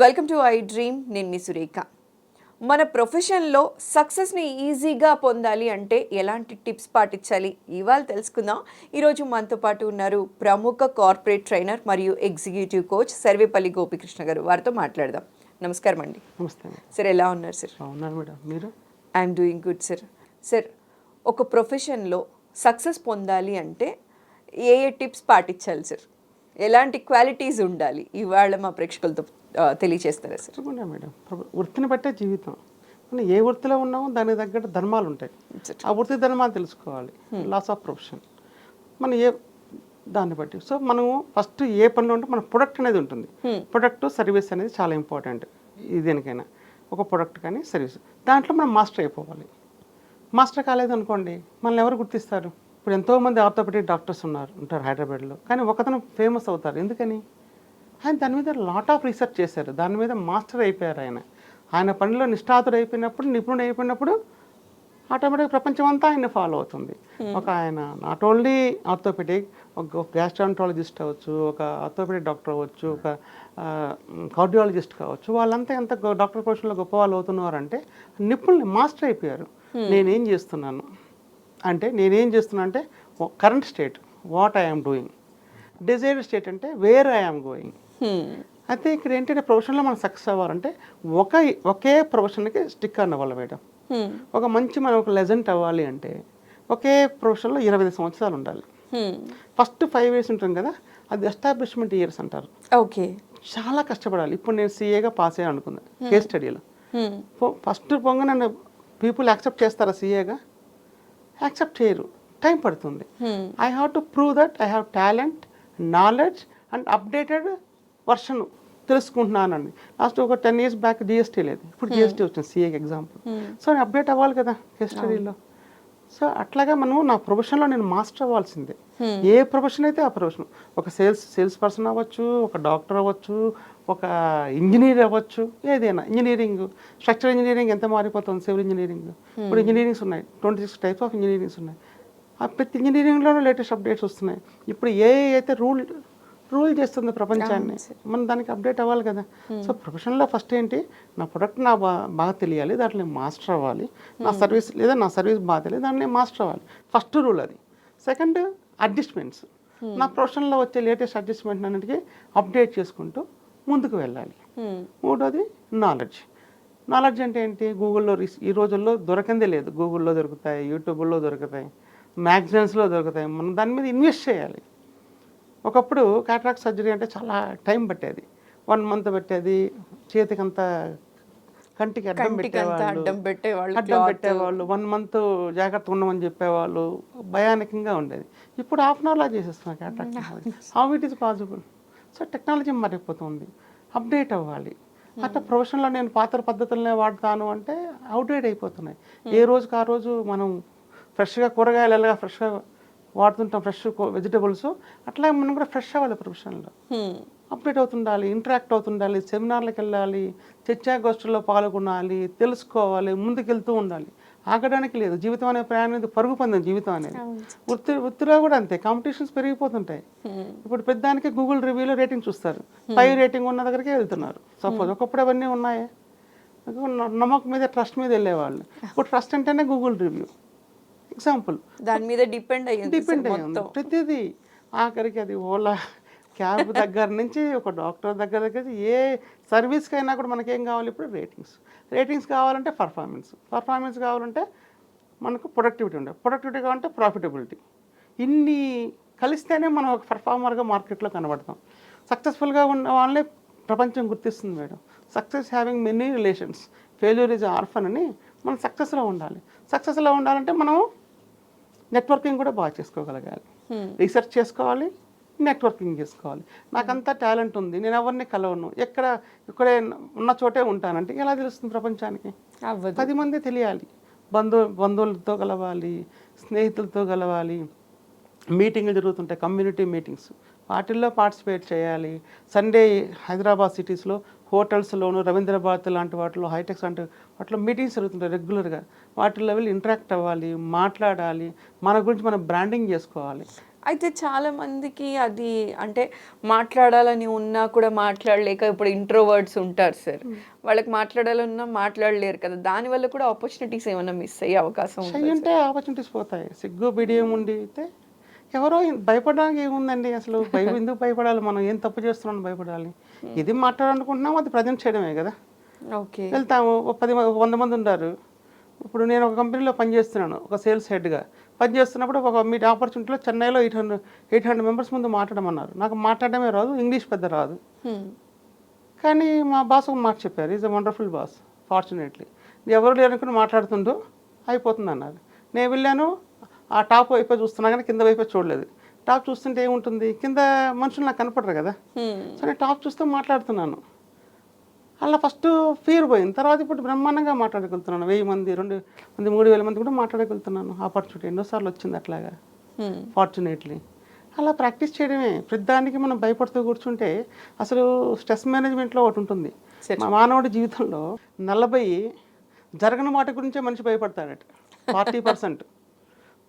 Welcome to I dream నేను మీ సురేఖ. మన ప్రొఫెషన్లో సక్సెస్ని ఈజీగా పొందాలి అంటే ఎలాంటి టిప్స్ పాటించాలి? ఇవాళ తెలుసుకుందాం. ఈరోజు మనతో పాటు ఉన్నారు ప్రముఖ కార్పొరేట్ ట్రైనర్ మరియు ఎగ్జిక్యూటివ్ కోచ్ సర్వేపల్లి గోపికృష్ణ గారు. వారితో మాట్లాడదాం. నమస్కారం అండి. నమస్తే సార్ ఎలా ఉన్నారు సార్ బాగున్నారు మేడం. మీరు? I'm doing good sir sir ఒక ప్రొఫెషన్లో సక్సెస్ పొందాలి అంటే ఏ ఏ టిప్స్ పాటించాలి సార్ ఎలాంటి క్వాలిటీస్ ఉండాలి? ఇవాళ మా ప్రేక్షకులతో ఆ, తెలియచేస్తారా సార్ తప్పకుండా మేడం. వృత్తిని బట్టే జీవితం. మనం ఏ వృత్తిలో ఉన్నామో దానికి తగ్గట్టు ధర్మాలు ఉంటాయి. ఆ వృత్తి ధర్మాలు తెలుసుకోవాలి. లాస్ ఆఫ్ ప్రొఫెషన్ మనం ఏ దాన్ని బట్టి. సో మనము ఫస్ట్ ఏ పనిలో ఉంటే మన ప్రొడక్ట్ అనేది ఉంటుంది. ప్రొడక్ట్ సర్వీస్ అనేది చాలా ఇంపార్టెంట్ దేనికైనా. ఒక ప్రొడక్ట్ కానీ సర్వీస్ దాంట్లో మనం మాస్టర్ అయిపోవాలి. మాస్టర్ కాలేదు అనుకోండి మనల్ని ఎవరు గుర్తిస్తారు? ఇప్పుడు ఎంతోమంది ఆర్థోపెడిక్ డాక్టర్స్ ఉన్నారు ఉంటారు హైదరాబాద్లో. కానీ ఒకతను ఫేమస్ అవుతారు. ఎందుకని? ఆయన దాని మీద లాట్ ఆఫ్ రీసెర్చ్ చేశారు. దాని మీద మాస్టర్ అయిపోయారు ఆయన. ఆయన పనిలో నిష్ఠాతుడు అయిపోయినప్పుడు నిపుణుడు అయిపోయినప్పుడు ఆటోమేటిక్ ప్రపంచం అంతా ఆయన ఫాలో అవుతుంది ఒక ఆయన నాట్ ఓన్లీ ఆర్థోపెడిక్ ఒక గ్యాస్ట్రాంట్రాలజిస్ట్ అవ్వచ్చు ఒక ఆర్థోపెడిక్ డాక్టర్ అవ్వచ్చు ఒక కార్డియాలజిస్ట్ కావచ్చు వాళ్ళంతా ఎంత డాక్టర్ ప్రొఫెషన్లో గొప్ప వాళ్ళు అవుతున్నారంటే నిపుణులు మాస్టర్ అయిపోయారు. నేనేం చేస్తున్నాను అంటే నేనేం చేస్తున్నా అంటే current state what I'm doing desired state అంటే వేర్ ఐఎమ్ గోయింగ్ అయితే ఇక్కడ ఏంటంటే ప్రొఫెషన్లో మనం సక్సెస్ అవ్వాలంటే ఒక ఒకే ప్రొఫెషన్కి స్టిక్ అవ్వాలి మేడం. ఒక మంచి మనం ఒక లెజెంట్ అవ్వాలి అంటే ఒకే ప్రొఫెషన్లో ఇరవై ఐదు సంవత్సరాలు ఉండాలి. ఫస్ట్ ఫైవ్ ఇయర్స్ ఉంటుంది కదా అది ఎస్టాబ్లిష్మెంట్ ఇయర్స్ అంటారు. ఓకే. చాలా కష్టపడాలి. ఇప్పుడు నేను సీఏగా పాస్ అయ్యాను అనుకుందా కేస్ స్టడీలో. ఫస్ట్ పొంగ నన్ను పీపుల్ యాక్సెప్ట్ చేస్తారా సీఏగా? యాక్సెప్ట్ చేయరు. టైం పడుతుంది. I have to prove that I have talent knowledge and updated version తెలుసుకుంటున్నానండి last ఒక టెన్ ఇయర్స్ బ్యాక్ జిఎస్టీ లేదు. ఇప్పుడు జిఎస్టీ వచ్చింది సీఏకి ఎగ్జాంపుల్ సో నేను అప్డేట్ అవ్వాలి కదా కేస్ స్టడీలో సో అట్లాగా మనం నా ప్రొఫెషన్లో నేను మాస్టర్ అవ్వాల్సిందే. ఏ ప్రొఫెషన్ అయితే ఆ ప్రొఫెషన్. ఒక సేల్స్ సేల్స్ పర్సన్ అవ్వచ్చు ఒక డాక్టర్ అవ్వచ్చు ఒక ఇంజనీర్ అవ్వచ్చు ఏదైనా ఇంజనీరింగ్. స్ట్రక్చర్ ఇంజనీరింగ్ ఎంత మారిపోతుంది? Civil engineering. ఇప్పుడు ఇంజనీరింగ్స్ ఉన్నాయి. Twenty six types of engineerings ఉన్నాయి. ఆ ప్రతి ఇంజనీరింగ్లోనూ లేటెస్ట్ అప్డేట్స్ వస్తున్నాయి. ఇప్పుడు ఏ అయితే రూల్ రూల్ చేస్తుంది ప్రపంచాన్ని. మనం దానికి అప్డేట్ అవ్వాలి కదా. సో ప్రొఫెషన్లో ఫస్ట్ ఏంటి? నా ప్రొడక్ట్ నా బా బాగా తెలియాలి దాంట్లో నేను మాస్టర్ అవ్వాలి. నా సర్వీస్ లేదా నా సర్వీస్ బాగా తెలియాలి దాన్ని నేను మాస్టర్ అవ్వాలి. ఫస్ట్ రూల్ అది. Second adjustments. నా ప్రొఫెషన్లో వచ్చే లేటెస్ట్ అడ్జస్ట్మెంట్ అన్నిటికీ అప్డేట్ చేసుకుంటూ ముందుకు వెళ్ళాలి. మూడోది నాలెడ్జ్. నాలెడ్జ్ అంటే ఏంటి? గూగుల్లో ఈ రోజుల్లో దొరకందే లేదు. గూగుల్లో దొరుకుతాయి యూట్యూబ్లో దొరుకుతాయి మ్యాగజైన్స్లో దొరుకుతాయి. మనం దాని మీద ఇన్వెస్ట్ చేయాలి. ఒకప్పుడు క్యాట్రాక్ట్ సర్జరీ అంటే చాలా టైం పట్టేది. వన్ మంత్ పెట్టేది. చేతికంతా కంటికి అడ్డం పెట్టేవాళ్ళు. అడ్డం పెట్టేవాళ్ళు, అడ్డం పెట్టేవాళ్ళు. వన్ మంత్ జాగ్రత్త ఉండమని చెప్పేవాళ్ళు. భయానకంగా ఉండేది. ఇప్పుడు హాఫ్ అన్ అవర్లా చేసేస్తున్నారు cataract how it is possible so technology మారిపోతుంది. అప్డేట్ అవ్వాలి. అట్లా ప్రొఫెషన్లో నేను పాత పద్ధతులనే వాడతాను అంటే అవుట్డేట్ అయిపోతున్నాయి. ఏ రోజుకి ఆ రోజు మనం ఫ్రెష్గా కూరగాయలు ఎలాగా ఫ్రెష్గా వాడుతుంటాం ఫ్రెష్ వెజిటబుల్స్. అట్లా మనం కూడా ఫ్రెష్ అవ్వాలి ప్రొఫెషన్లో. అప్డేట్ అవుతుండాలి ఇంటరాక్ట్ అవుతుండాలి సెమినార్లకు వెళ్ళాలి చర్చాగోష్ఠుల్లో పాల్గొనాలి తెలుసుకోవాలి ముందుకెళ్తూ ఉండాలి. ఆగడానికి లేదు. జీవితం అనే ప్రయాణం అనేది పరుగు పందెం జీవితం అనేది. వృత్తి వృత్తిలో కూడా అంతే. కాంపిటీషన్స్ పెరిగిపోతుంటాయి. ఇప్పుడు పెద్దానికి గూగుల్ రివ్యూలో రేటింగ్ చూస్తారు. ఫైవ్ రేటింగ్ ఉన్న దగ్గరికి వెళ్తున్నారు. సపోజ్ ఒకప్పుడు అవన్నీ ఉన్నాయే. నమ్మకం మీద ట్రస్ట్ మీద వెళ్ళేవాళ్ళు. ఇప్పుడు ట్రస్ట్ అంటేనే గూగుల్ రివ్యూ. ఎగ్జాంపుల్ దాని మీద డిపెండ్ అయ్యింది డిపెండ్ అయ్యి ఉంది ప్రతిదీ ఆఖరికి అది ఓలా క్యాబ్ దగ్గర నుంచి ఒక డాక్టర్ దగ్గర దగ్గర ఏ సర్వీస్కి అయినా కూడా మనకేం కావాలి ఇప్పుడు రేటింగ్స్ రేటింగ్స్ కావాలంటే పర్ఫార్మెన్స్ పర్ఫార్మెన్స్ కావాలంటే మనకు ప్రొడక్టివిటీ ఉండాలి. ప్రొడక్టివిటీ కావాలంటే ప్రాఫిటబిలిటీ ఇన్ని కలిస్తేనే మనం ఒక పర్ఫార్మర్గా మార్కెట్లో కనబడతాం. సక్సెస్ఫుల్గా ఉన్న వాళ్ళే ప్రపంచం గుర్తిస్తుంది madam. Success having many relations failure is orphan అని మనం సక్సెస్లో ఉండాలి. సక్సెస్లో ఉండాలంటే మనం నెట్వర్కింగ్ కూడా బాగా చేసుకోగలగాలి. రీసెర్చ్ చేసుకోవాలి నెట్వర్కింగ్ చేసుకోవాలి. నాకంతా టాలెంట్ ఉంది నేను ఎవరిని కలవను ఎక్కడ ఇక్కడే ఉన్న చోటే ఉంటానంటే ఎలా తెలుస్తుంది ప్రపంచానికి? పది మంది తెలియాలి. బంధు బంధువులతో కలవాలి స్నేహితులతో కలవాలి మీటింగ్లు జరుగుతుంటాయి కమ్యూనిటీ మీటింగ్స్ వాటిల్లో పార్టిసిపేట్ చేయాలి. సండే హైదరాబాద్ సిటీస్లో హోటల్స్లోను రవీంద్ర భారతి లాంటి వాటిలో హైటెక్స్ లాంటి వాటిలో మీటింగ్స్ జరుగుతుంటాయి రెగ్యులర్గా. వాటిల్లో వెళ్ళి ఇంటరాక్ట్ అవ్వాలి మాట్లాడాలి మన గురించి మనం బ్రాండింగ్ చేసుకోవాలి. అయితే చాలా మందికి అది అంటే మాట్లాడాలని ఉన్నా కూడా మాట్లాడలేక ఇప్పుడు ఇంట్రోవర్డ్స్ ఉంటారు సార్. వాళ్ళకి మాట్లాడాలన్నా మాట్లాడలేరు కదా. దానివల్ల కూడా ఆపర్చునిటీస్ ఏమైనా మిస్ అయ్యే అవకాశం అంటే ఆపర్చునిటీస్ పోతాయి. సిగ్గు బిడియం ఉండి అయితే ఎవరో భయపడడానికి ఏముందండి? అసలు భయం ఎందుకు భయపడాలి మనం? ఏం తప్పు చేస్తున్నాం భయపడాలి? ఇది మాట్లాడాలనుకుంటున్నాం అది ప్రజెంట్ చేయడమే కదా. ఓకే. వెళ్తాము ఒక పది మ- వంద మంది ఉన్నారు ఇప్పుడు నేను ఒక కంపెనీలో పనిచేస్తున్నాను ఒక సేల్స్ హెడ్గా. పనిచేస్తున్నప్పుడు ఒక మీట్ ఆపర్చునిటీలో చెన్నైలో eight hundred eight hundred members ముందు మాట్లాడమన్నారు. నాకు మాట్లాడడమే రాదు ఇంగ్లీష్ పెద్ద రాదు. కానీ మా బాస్ ఒక మాట చెప్పారు is a wonderful boss fortunately ఎవరు లేరనుకుని మాట్లాడుతుంటూ అయిపోతుంది అన్నారు నేను వెళ్ళాను ఆ టాప్ వైపే చూస్తున్నా కానీ కింద వైపే చూడలేదు. టాప్ చూస్తుంటే ఏముంటుంది? కింద మనుషులు నాకు కనపడరు కదా. సో నేను టాప్ చూస్తూ మాట్లాడుతున్నాను. అలా ఫస్ట్ ఫీర్ పోయింది. తర్వాత ఇప్పుడు బ్రహ్మాండంగా మాట్లాడగలుగుతున్నాను. వెయ్యి మంది రెండు మంది మూడు వేల మంది కూడా మాట్లాడగలుగుతున్నాను. ఆపర్చునిటీ ఎన్నోసార్లు వచ్చింది అట్లాగా. ఫార్చునేట్లీ అలా ప్రాక్టీస్ చేయడమే. ప్రతిదానికి మనం భయపడుతూ కూర్చుంటే అసలు స్ట్రెస్ మేనేజ్మెంట్లో ఒకటి ఉంటుంది. మానవుడి జీవితంలో నలభై జరగని వాటి గురించే మనిషి భయపడతాడట. Forty percent.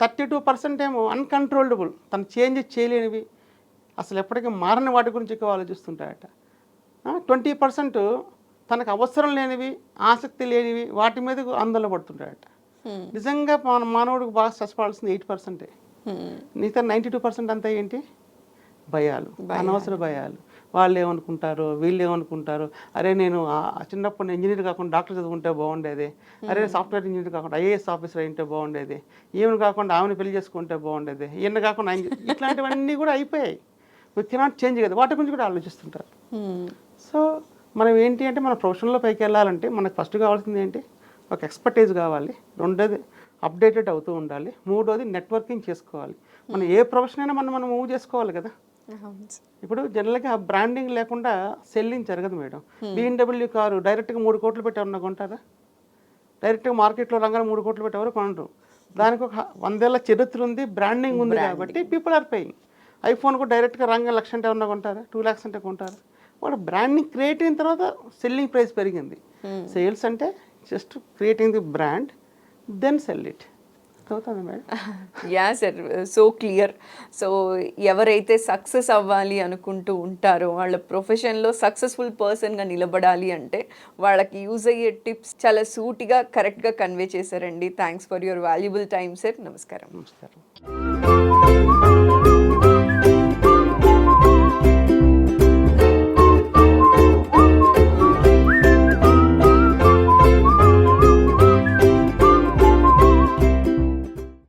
Thirty two percent ఏమో అన్కంట్రోల్డబుల్. తను చేంజ్ చేయలేనివి. అసలు ఎప్పటికీ మారని వాటి గురించి ఎక్కువ ఆలోచిస్తుంటాడట. ట్వంటీ పర్సెంట్ తనకు అవసరం లేనివి ఆసక్తి లేనివి వాటి మీద ఆందోళన పడుతుంటాడట. నిజంగా మన మానవుడికి బాగా స్ట్రెస్ పడాల్సింది ఎయిట్ పర్సెంటే. మిగతా నైంటీ టూ పర్సెంట్ అంతా ఏంటి? భయాలు. అనవసర భయాలు. వాళ్ళు ఏమనుకుంటారో వీళ్ళు ఏమనుకుంటారో అరే నేను చిన్నప్పుడు ఇంజనీర్ కాకుండా డాక్టర్ చదువుకుంటే బాగుండేది. అరే సాఫ్ట్వేర్ ఇంజనీర్ కాకుండా ఐఏఎస్ ఆఫీసర్ అయింటే బాగుండేది. ఈమెను కాకుండా ఆమెను పెళ్ళి చేసుకుంటే బాగుండేది. ఈయన కాకుండా ఇట్లాంటివన్నీ కూడా అయిపోయాయి. వీ కెనాట్ చేంజ్ కదా. వాటి గురించి కూడా ఆలోచిస్తుంటారు. సో మనం ఏంటి అంటే మన ప్రొఫెషన్లో పైకి వెళ్ళాలంటే మనకు ఫస్ట్ కావాల్సింది ఏంటి? ఒక ఎక్స్పర్టైజ్ కావాలి. రెండోది అప్డేటెడ్ అవుతూ ఉండాలి. మూడోది నెట్వర్కింగ్ చేసుకోవాలి. మనం ఏ ప్రొఫెషన్ అయినా మనం మనం మూవ్ చేసుకోవాలి కదా. ఇప్పుడు జనరల్గా బ్రాండింగ్ లేకుండా సెల్లింగ్ జరగదు మేడం. బిఎన్డబ్ల్యూ కారు డైరెక్ట్గా మూడు కోట్లు పెట్టి ఎవరన్నా కొంటారా? డైరెక్ట్గా మార్కెట్లో రంగానే మూడు కోట్లు పెట్టి ఎవరు కొనరు. దానికి ఒక వందేళ్ళ చరిత్ర ఉంది బ్రాండింగ్ ఉంది కాబట్టి పీపుల్ ఆర్ పేయింగ్ ఐఫోన్ కూడా డైరెక్ట్గా రంగా లక్ష అంటే ఎవరన్నా కొంటారా? టూ ల్యాక్స్ అంటే కొంటారా? వాడు బ్రాండింగ్ క్రియేట్ అయిన తర్వాత సెల్లింగ్ ప్రైస్ పెరిగింది. సేల్స్ అంటే just creating the brand then sell it అవుతుంది madam. Yeah sir so clear so ఎవరైతే సక్సెస్ అవ్వాలి అనుకుంటూ ఉంటారో వాళ్ళ ప్రొఫెషన్లో సక్సెస్ఫుల్ పర్సన్గా నిలబడాలి అంటే వాళ్ళకి యూజ్ అయ్యే టిప్స్ చాలా సూటిగా కరెక్ట్గా కన్వే చేశారండి. Thanks for your valuable time sir నమస్కారం. నమస్కారం.